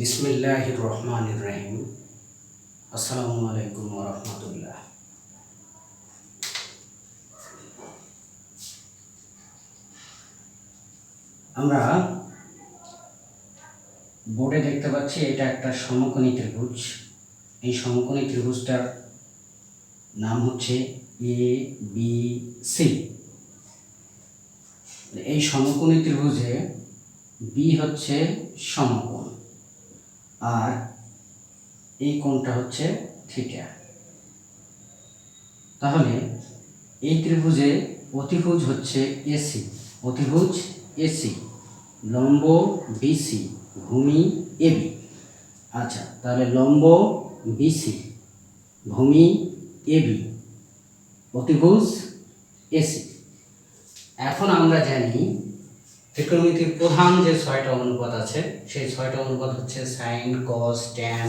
বিসমিল্লাহ রহমান রহিম। আসসালামু আলাইকুম রহমতুল্লাহ আমরা বোর্ডে দেখতে পাচ্ছি, এটা একটা সমকোণী ত্রিভুজ। এই সমকোণী ত্রিভুজটার নাম হচ্ছে এ বি সি এই সমকোণী ত্রিভুজে বি হচ্ছে সমকোণ। আর এই কোণটা হচ্ছে থিটা। তাহলে এই ত্রিভুজে অতিভুজ হচ্ছে এসি। অতিভুজ এসি, লম্ব বিসি, ভূমি এবি। আচ্ছা তাহলে লম্ব বিসি, ভূমি এবি, অতিভুজ এসি। এখন আমরা জানি ত্রিকোণমিতির প্রধান যে ছয়টা অনুপাত আছে, সেই ছয়টা অনুপাত হচ্ছে sine cos tan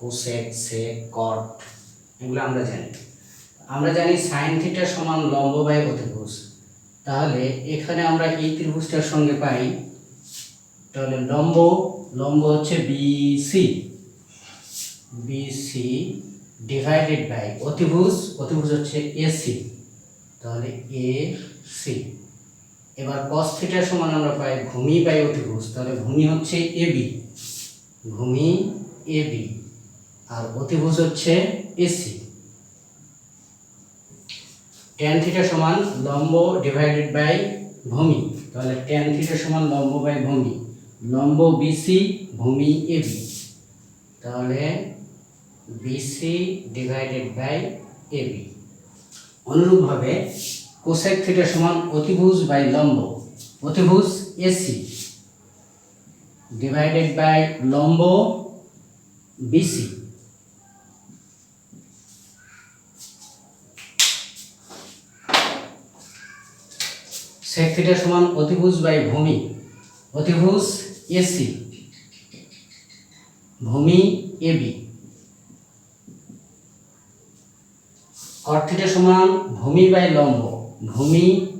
cosec sec cot এগুলো আমরা জানি। আমরা জানি সাইন থিটা সমান লম্ব বাই অতিভুজ। তাহলে এখানে আমরা এই ত্রিভুজটার সঙ্গে পাই, তাহলে লম্ব লম্ব হচ্ছে বিসি বিসি ডিভাইডেড বাই অতিভুজ অতিভুজ হচ্ছে এসি তাহলে এ সি এবার cos থিটার সমান আমরা পাই ভূমি বাই অতিভুজ, তাহলে ভূমি হচ্ছে এ বি ভূমি এ বি আর অতিভুজ হচ্ছে এসি ট্যান থিটা সমান লম্ব ডিভাইডেড বাই ভূমি, তাহলে ট্যান থিটা সমান লম্ব বাই ভূমি, লম্ব বিসি ভূমি এ বি তাহলে BC divided by A B অনুরূপভাবে কোসেক থিটা সমান অতিভুজ বাই লম্ব। অতিভুজ এসি ডিভাইডেড বাই লম্ব বিসি। সেক থিটা সমান অতিভুজ বাই ভূমি। অতিভুজ এসি। ভূমি এবি কট থিটা সমান ভূমি বাই লম্ব। ভূমি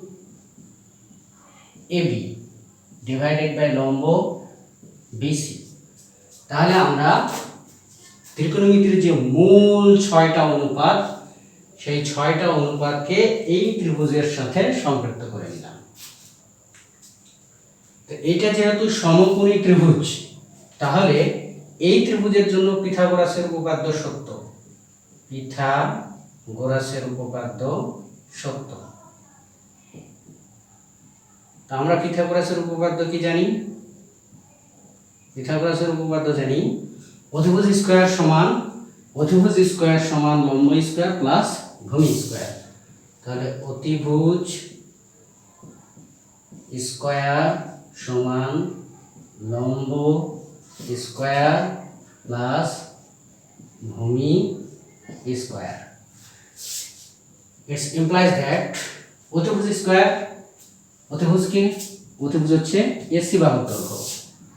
এবি ডিভাইডেড বাই লম্ব বিসি তাহলে আমরা ত্রিকোণমিতির যে মূল ছয়টা অনুপাত, সেই ছয়টা অনুপাতকে এই ত্রিভুজের সাথে সম্পৃক্ত করে নিলাম। তো এইটা যেহেতু সমকোণী ত্রিভুজ, তাহলে এই ত্রিভুজের জন্য পিথাগোরাসের উপপাদ্য সত্য। পিথা গোরাসের উপপাদ্য সত্য। তা আমরা পিথাগোরাসের উপপাদ্য কি জানি? পিথাগোরাসের উপপাদ্য জানি অধিভুজ স্কোয়ার সমান অধিভুজ স্কোয়ার সমান লম্ব স্কোয়ার প্লাস ভূমি স্কোয়ার। তাহলে অতিভুজ স্কোয়ার সমান লম্ব স্কোয়ার প্লাস ভূমি স্কোয়ার। ইটস implies that অতিভুজ স্কোয়ার অতিভুজ কি? অতিভুজ হচ্ছে এসি বাহুর দৈর্ঘ্য।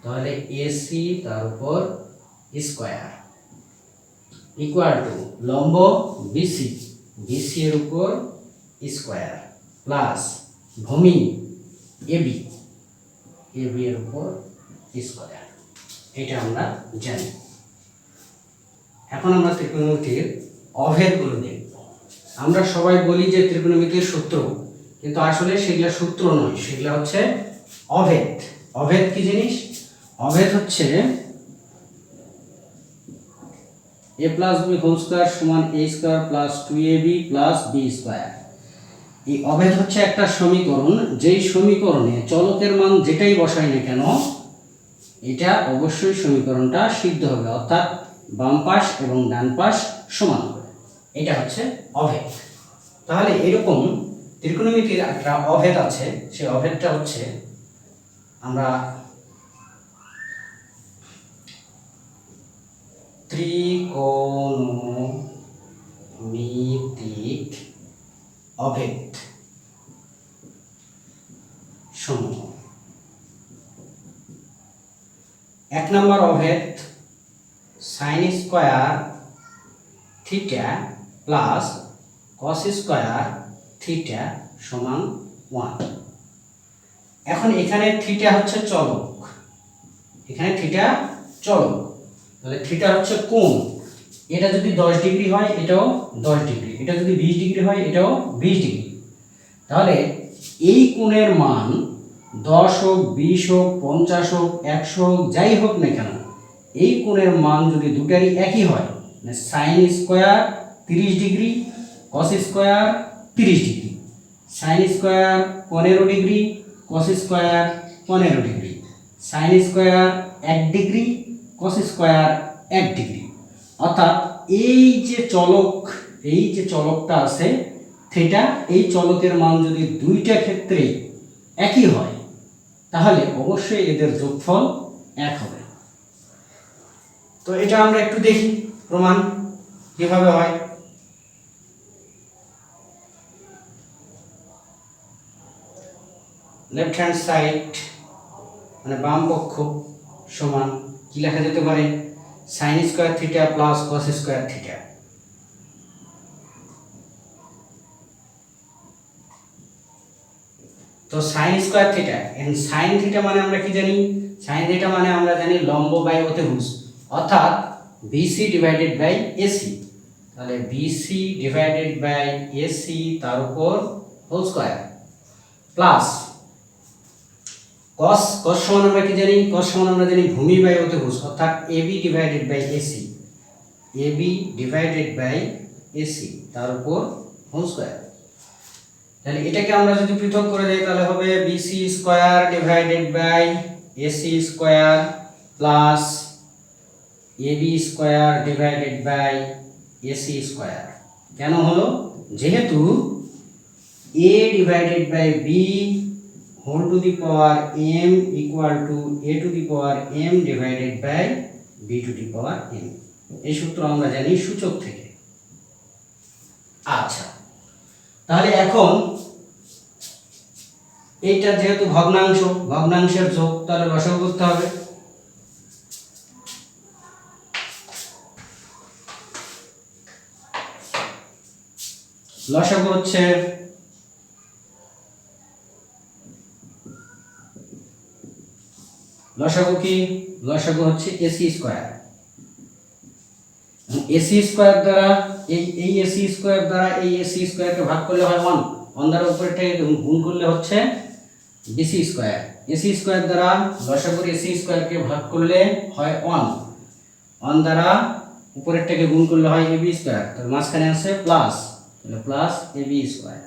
তাহলে এসি তার উপর স্কোয়ার ইকুয়াল টু লম্ব বিসি বিসি এর উপর স্কোয়ার প্লাস ভূমি এবি এবি এর উপর স্কোয়ার এটা আমরা জানি। এখন আমরা ত্রিকোণমিতির অভেদগুলো দেখব। আমরা সবাই বলি যে ত্রিকোণমিতির সূত্র কিন্তু আসলে সেগুলা সূত্র নয়, সেগুলা হচ্ছে অভেদ। অভেদ কি জিনিস? অভেদ হচ্ছে A plus B whole square সমান A square plus two A B plus B square এই অভেদ হচ্ছে একটা সমীকরণ, যেই সমীকরণে চলকের মান যেটাই বসাই না কেন, এটা অবশ্যই সমীকরণটা সিদ্ধ হবে, অর্থাৎ বাম পাশ এবং ডান পাশ সমান হবে। এটা হচ্ছে অভেদ। তাহলে এরকম ত্রিকোণমিতির একটা অভেদ আছে, সেই অভেদটা হচ্ছে আমরা ত্রিকোণমিতিক অভেদ সমূহ। এক নম্বর অভেদ sine square theta plus cos square theta সমান ওয়ান এখন এখানে থিটা হচ্ছে চলক। এখানে থিটা চলক। তাহলে থিটা হচ্ছে কোণ। এটা যদি দশ ডিগ্রি হয়, এটাও দশ ডিগ্রি। এটা যদি বিশ ডিগ্রি হয়, এটাও বিশ ডিগ্রি। তাহলে এই কোণের মান দশ হোক, বিশ হোক, পঞ্চাশ হোক, একশো হোক, যাই হোক না কেন, এই কোণের মান যদি দুটারই একই হয় মানে সাইন স্কোয়ার তিরিশ ডিগ্রি কস স্কোয়ার তিরিশ ডিগ্রি। সাইন স্কোয়ার পনেরো ডিগ্রি কস স্কোয়ার পনেরো ডিগ্রি। সাইন স্কোয়ার এক ডিগ্রি কস স্কোয়ার এক ডিগ্রি। অর্থাৎ এই যে চলক, এই যে চলকটা আছে থিটা এই চলকের মান যদি দুইটা ক্ষেত্রে একই হয়, তাহলে অবশ্যই এদের যোগফল এক হবে। তো এটা আমরা একটু দেখি প্রমাণ কীভাবে হয়। লেফট হ্যান্ড সাইড মানে বাম পক্ষ সমান কি লেখা যেতে পারে? Sine square theta plus cos square theta তো সাইন স্কোয়ার থিটা এখন সাইন থিটা মানে আমরা কি জানি? সাইন থিটা মানে আমরা জানি লম্ব বাই অতিভুজ। অর্থাৎ বিসি ডিভাইডেড বাই এসি তাহলে বিসি ডিভাইডেড বাই এসি তার উপর whole square plus cos cos সমান আমরা কি জানি? কস সমান আমরা জানি ভূমি বাই অতিভুজ, অর্থাৎ AB divided by AC AB divided by AC তার উপর হোল স্কোয়ার তাহলে এটাকে আমরা যদি পৃথক করে দিই, তাহলে হবে BC square divided by AC square plus AB square divided by AC square কেন হলো? যেহেতু A divided by B whole to the power M equal to A to the power M divided by B to the power M এই সূত্র আমরা জানি সূচক থেকে। আচ্ছা। তাহলে এখন এইটা যেহেতু ভগ্নাংশ, ভগ্নাংশের যোগ, তাহলে লসাগু করতে হবে। লসাগু হচ্ছে লসাগু কি? লসাগু হচ্ছে এসি স্কোয়ার এসি স্কোয়ার দ্বারা এই এই এসি স্কোয়ার দ্বারা এই এসি স্কোয়ারকে ভাগ করলে হয় ওয়ান ওয়ান দ্বারা উপরেটাকে গুণ করলে হচ্ছে বিসি স্কোয়ার এসি স্কোয়ার দ্বারা লসাগুর এসি স্কোয়ারকে ভাগ করলে হয় ওয়ান ওয়ান দ্বারা উপরেরটাকে গুণ করলে হয় এবি স্কোয়ার তাহলে মাঝখানে আছে প্লাস তাহলে প্লাস এবি স্কোয়ার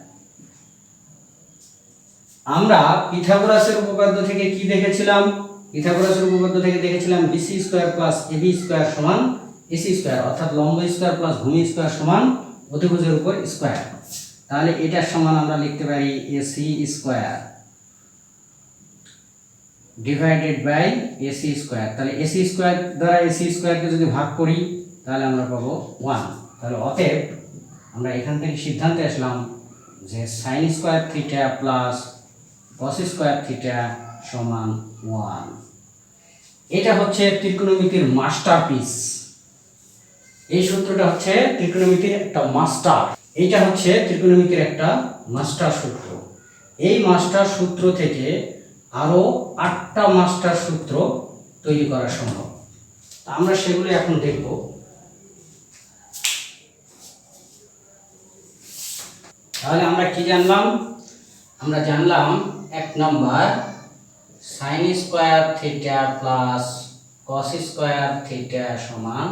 আমরা পিথাগোরাসের উপপাদ্য থেকে কি দেখেছিলাম? পিথাগোরাসের উপপাদ্য থেকে দেখেছিলাম BC square plus AB square সমান এসি স্কোয়ার অর্থাৎ লম্ব স্কোয়ার প্লাস ভূমি স্কোয়ার সমান অতিভুজের উপর স্কোয়ার তাহলে এটার সমান আমরা লিখতে পারি AC square divided by AC square তাহলে এসি স্কোয়ার দ্বারা এসি স্কোয়ারকে যদি ভাগ করি, তাহলে আমরা পাবো ওয়ান তাহলে অতএব আমরা এখান থেকে সিদ্ধান্তে আসলাম যে sine square theta plus cos square theta সমান ওয়ান এটা হচ্ছে ত্রিকোণমিতির মাস্টারপিস। এই সূত্রটা হচ্ছে ত্রিকোণমিতির একটা মাস্টার। এইটা হচ্ছে ত্রিকোণমিতির একটা মাস্টার সূত্র। এই মাস্টার সূত্র থেকে আরও আটটা মাস্টার সূত্র তৈরি করা সম্ভব। তা আমরা সেগুলো এখন দেখব। তাহলে আমরা কি জানলাম? আমরা জানলাম এক নম্বর sine square theta plus cos square theta সমান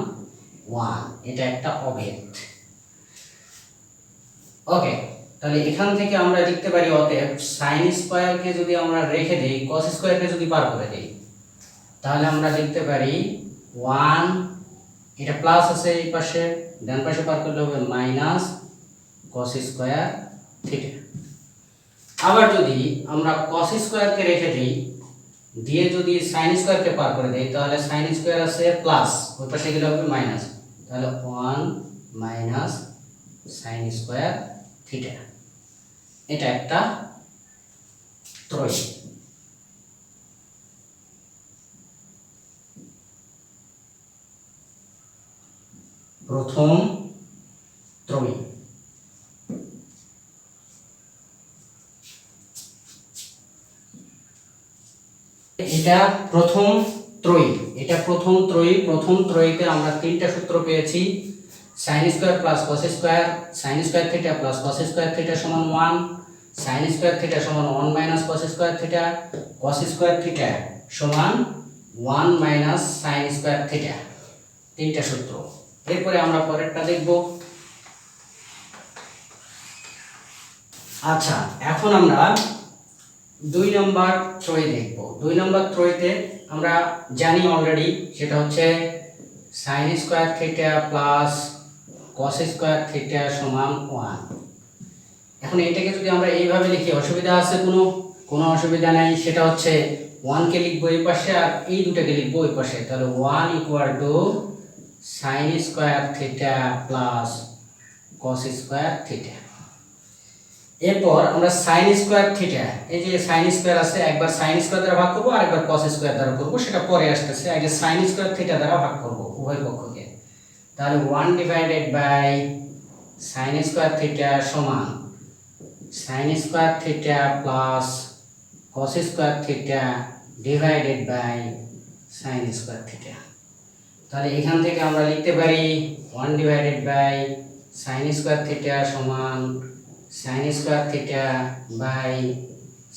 ওয়ান এটা একটা অভেদ। ওকে তাহলে এখান থেকে আমরা লিখতে পারি অতএব সাইন স্কোয়ারকে যদি আমরা রেখে দিই কস স্কোয়ারকে যদি পার করে দিই, তাহলে আমরা লিখতে পারি ওয়ান এটা প্লাস আছে এই পাশে, ডান পাশে পার করলে হবে মাইনাস কস স্কোয়ার থিটা আবার যদি আমরা কস স্কোয়ারকে রেখে দিই দিয়ে যদি সাইন স্কোয়ারকে পার করে দিই, তাহলে সাইন স্কোয়ার আছে প্লাস ওই পাশে গেলে হবে মাইনাস তাহলে one minus sine square theta এটা একটা ত্রয়ী। প্রথম ত্রয়ী। এটা প্রথম ত্রয়ী, এটা প্রথম ত্রয়ী, প্রথম ত্রয়ীতে আমরা তিনটা সূত্র পেয়েছি। Sine square plus cos square sine square theta plus cos square theta সমান ওয়ান সাইন স্কোয়ার থিটা সমান one minus cos square theta cos square theta সমান one minus sine square theta তিনটা সূত্র। এরপরে আমরা পরেরটা দেখব। আচ্ছা এখন আমরা দুই নম্বর ত্রয়ী দেখব। দুই নম্বর ত্রয়ীতে আমরা জানি অলরেডি সেটা হচ্ছে sine square theta plus cos square theta সমান ওয়ান এখন এটাকে যদি আমরা এইভাবে লিখি, অসুবিধা আছে কোনো? কোনো অসুবিধা নেই, সেটা হচ্ছে ওয়ানকে লিখব এই পাশে আর এই দুটাকে লিখব ওই পাশে। তাহলে one equal to sine square theta plus cos square theta এরপর আমরা সাইন স্কোয়ার থিটা এই যে সাইন স্কোয়ার আছে, একবার সাইন স্কোয়ার দ্বারা ভাগ করব আর একবার কস স্কোয়ার দ্বারা করব, সেটা পরে আসতেছে। আগে সাইন স্কোয়ার থিটা দ্বারা ভাগ করব উভয় পক্ষকে। তাহলে one divided by sine square theta সমান sine square theta plus cos square theta divided by sine square theta তাহলে এখান থেকে আমরা লিখতে পারি one divided by sine square theta সমান sine square theta by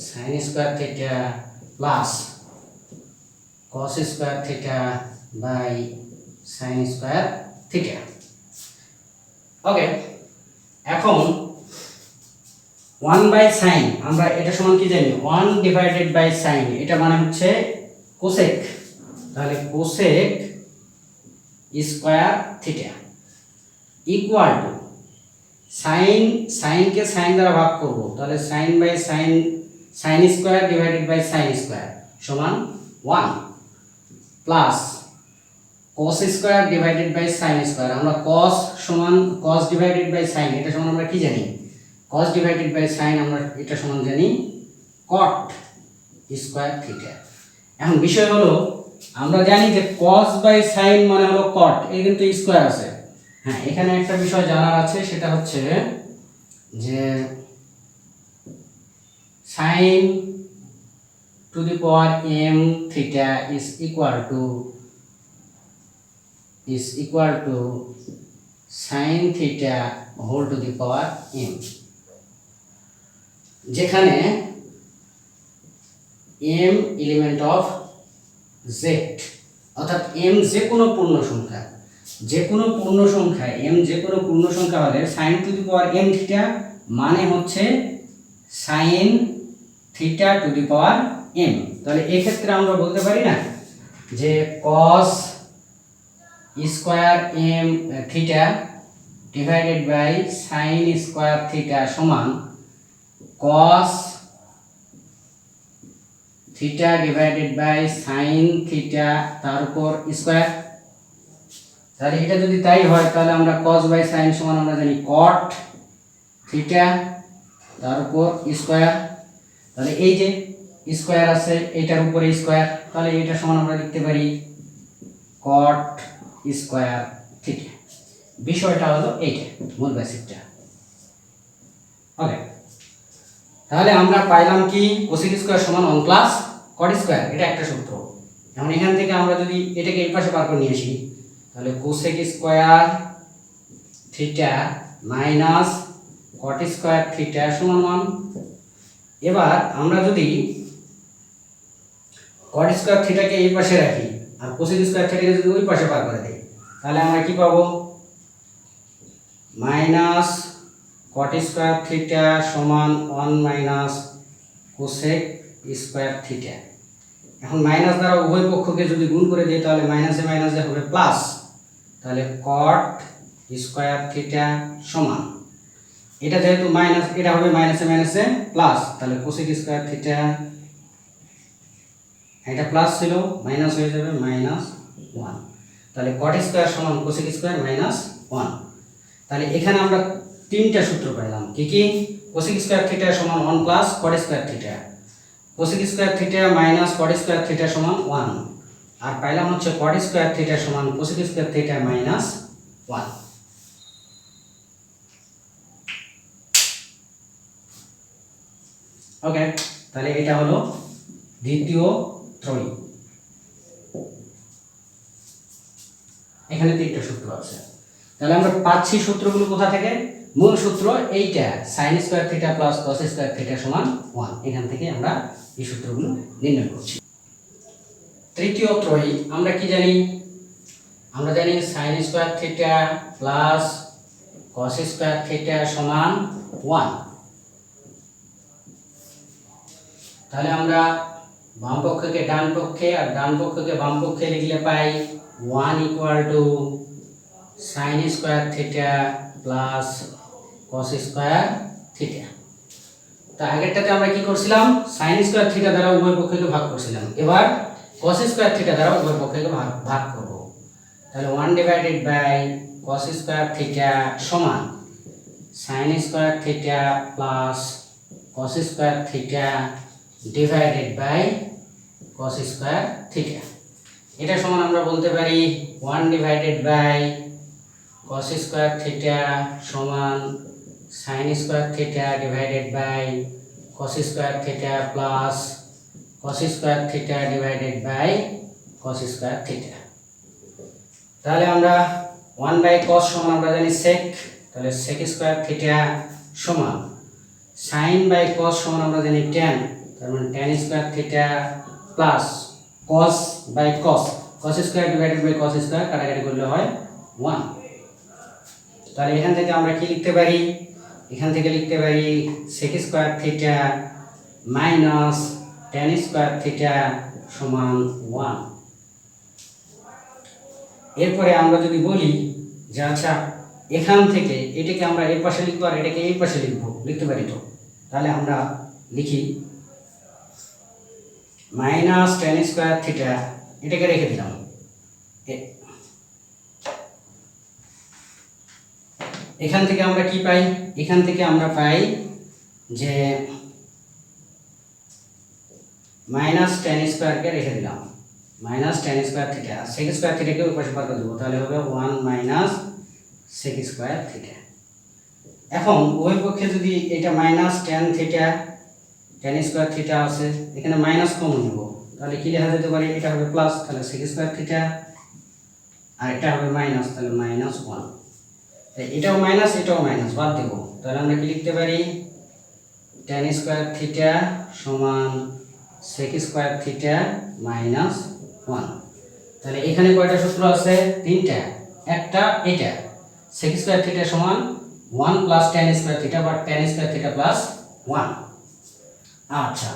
sine square theta plus cos square theta by sine square theta okay এখন one by sine আমরা এটা সমান কি জানি? ওয়ান ডিভাইডেড বাই সাইন এটা মানে হচ্ছে কোসেক তাহলে cosec square theta equal to sine, সাইনকে sine দ্বারা ভাগ করব। তাহলে sine by sine sine square divided by sine square সমান one. Plus cos square divided by sine square. আমরা কস সমান, কস ডিভাইডেড বাই সাইন, এটা সমান আমরা কি জানি? কস ডিভাইডেড বাই সাইন আমরা এটা সমান জানি কট স্কোয়ার থিটা। এখন বিষয় হলো, আমরা জানি যে কস বাই সাইন মানে হলো কট এই কিন্তু স্কোয়ার আছে। হ্যাঁ এখানে একটা বিষয় জানার আছে, সেটা হচ্ছে যে sine to the power m theta is equal to is equal to sine theta whole to the power m. যেখানে এম এলিমেন্ট অফ জেড অর্থাৎ এম যে কোনো পূর্ণ সংখ্যা যে কোনো পূর্ণ সংখ্যা এম যে কোনো পূর্ণ সংখ্যা হলে sine to the power m theta মানে হচ্ছে sine theta to the power m তাহলে এই ক্ষেত্রে আমরা বলতে পারি না যে cos square m theta divided by sine square theta সমান cos theta divided by sine theta তার উপর স্কোয়ার তাহলে এটা যদি তাই হয়, তাহলে আমরা কস বাই সাইন সমান আমরা জানি কট থিটা তার উপর স্কোয়ার তাহলে এই যে স্কোয়ার আছে, এটার উপরে স্কোয়ার তাহলে এটা সমান আমরা লিখতে পারি কট স্কোয়ার থিটা বিষয়টা হলো এইটা, মূল বেসিকটা ওকে তাহলে আমরা পাইলাম কি? কোসিক স্কোয়ার সমান ওয়ান প্লাস কট স্কোয়ার এটা একটা সূত্র। এখন এখান থেকে আমরা যদি এটাকে এই পাশে বার করে নিয়ে আসি তাহলে cosec square theta minus cot square theta সমান ওয়ান এবার আমরা যদি কট স্কোয়ার থিটাকে এই পাশে রাখি, আর কোসিক স্কোয়ার থিটাকে যদি ওই পাশে বার করে দিই, তাহলে আমরা কি পাবো? মাইনাস কট স্কোয়ার থিটা সমান one minus cosec square theta এখন মাইনাস দ্বারা উভয় পক্ষকে যদি গুণ করে দিই, তাহলে মাইনাসে মাইনাসে হবে প্লাস তাহলে কট স্কোয়ার থিটা সমান। এটা যেহেতু মাইনাস এটা হবে মাইনাসে মাইনাসে প্লাস তাহলে কোসেক স্কোয়ার থিটা এটা প্লাস ছিল মাইনাস হয়ে যাবে মাইনাস ওয়ান তাহলে কট স্কোয়ার সমান কোসেক স্কোয়ার মাইনাস ওয়ান তাহলে এখানে আমরা তিনটা সূত্র পেলাম কি কি? কোসেক স্কোয়ার থিটা সমান one plus cot square theta cosec square theta minus cot square theta সমান ওয়ান আর পাইলাম হচ্ছে কট স্কোয়ার থিটা সমান cosec square theta minus one okay তাহলে এটা হলো দ্বিতীয় ত্রয়ী এখানে তিনটা সূত্র আছে। তাহলে আমরা পাচ্ছি সূত্রগুলো কোথা থেকে? মূল সূত্র এইটা sine square theta plus cos square theta সমান ওয়ান এখান থেকে আমরা এই সূত্রগুলো নির্ণয় করছি। তৃতীয় ত্রয়ী, আমরা কি জানি? আমরা জানি sine square theta plus cos square theta সমান ওয়ান তাহলে আমরা বাম পক্ষকে ডান পক্ষে আর ডান পক্ষকে বাম পক্ষে লিখলে পাই one equal to sine square theta plus cos square theta তা আগেরটাতে আমরা কি করছিলাম? সাইন স্কোয়ার থিটা দ্বারা উভয় পক্ষকে ভাগ করছিলাম। এবার কস স্কোয়ার থিটা দ্বারা উভয় পক্ষকে ভাগ ভাগ করব। তাহলে one divided by cos square theta সমান sine square theta plus cos square theta divided by cos square theta এটা সমান আমরা বলতে পারি one divided by cos square theta সমান sine square theta divided by cos square theta plus cos square theta divided by cos square theta তাহলে আমরা one by cos সমান, আমরা জানি সেক তাহলে সেক স্কোয়ার থিটা সমান। সাইন বাই কস সমান, আমরা জানি টেন তার মানে tan square theta plus cos by cos cos square divided by cos square কাটাকাটি করলে হয় ওয়ান তাহলে এখান থেকে আমরা কি লিখতে পারি? এখান থেকে লিখতে পারি sec square theta minus tan square theta সমান ওয়ান এরপরে আমরা যদি বলি যে আচ্ছা এখান থেকে এটাকে আমরা এই পাশে লিখব আর এটাকে এই পাশে লিখব, লিখতে পারি তো? তাহলে আমরা লিখি মাইনাস টেন স্কোয়ার থিটা এটাকে রেখে দিলাম। এখান থেকে আমরা কি পাই? এখান থেকে আমরা পাই যে মাইনাস টেন স্কোয়ারকে রেখে দিলাম। Minus tan square theta sec square থিটাকে ওই পাশে পাল্টে দেবো। তাহলে হবে one minus sec square theta এখন ওই পক্ষে যদি এটা minus tan theta tan square theta আছে, এখানে মাইনাস কমন নেব। তাহলে কি লেখা যেতে পারে? এটা হবে প্লাস তাহলে সেক স্কোয়ার থিটা আর এটা হবে মাইনাস তাহলে মাইনাস ওয়ান এটাও মাইনাস এটাও মাইনাস বাদ দেবো। তাহলে আমরা কি লিখতে পারি? টেন স্কোয়ার থিটা সমান sec square theta minus one তাহলে এখানে কয়টা সূত্র আছে? তিনটা। একটা এটা। সেক স্কোয়ার থিটা সমান one plus tan square theta বা tan square theta plus one আচ্ছা।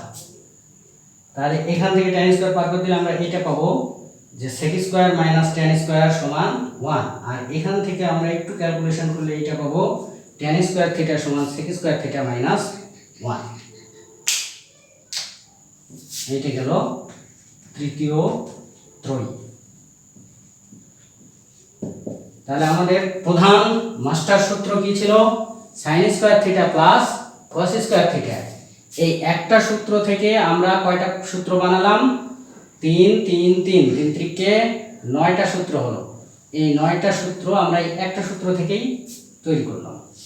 তাহলে এখান থেকে টেন স্কোয়ার পার করে দিলে আমরা এটা পাবো যে sec square minus tan square সমান ওয়ান আর এখান থেকে আমরা একটু ক্যালকুলেশন করলে এটা পাবো টেন স্কোয়ার থিটা সমান sec square theta minus one এইটা গেল তৃতীয় ত্রয়ী। তাহলে আমাদের প্রধান মাস্টার সূত্র কি ছিল? Sine square theta plus cos square theta এই একটা সূত্র থেকে আমরা কয়টা সূত্র বানালাম? তিন তিন তিন। তিন ত্রিকে নয়টা সূত্র হলো। এই নয়টা সূত্র আমরা এই একটা সূত্র থেকেই তৈরি করলাম।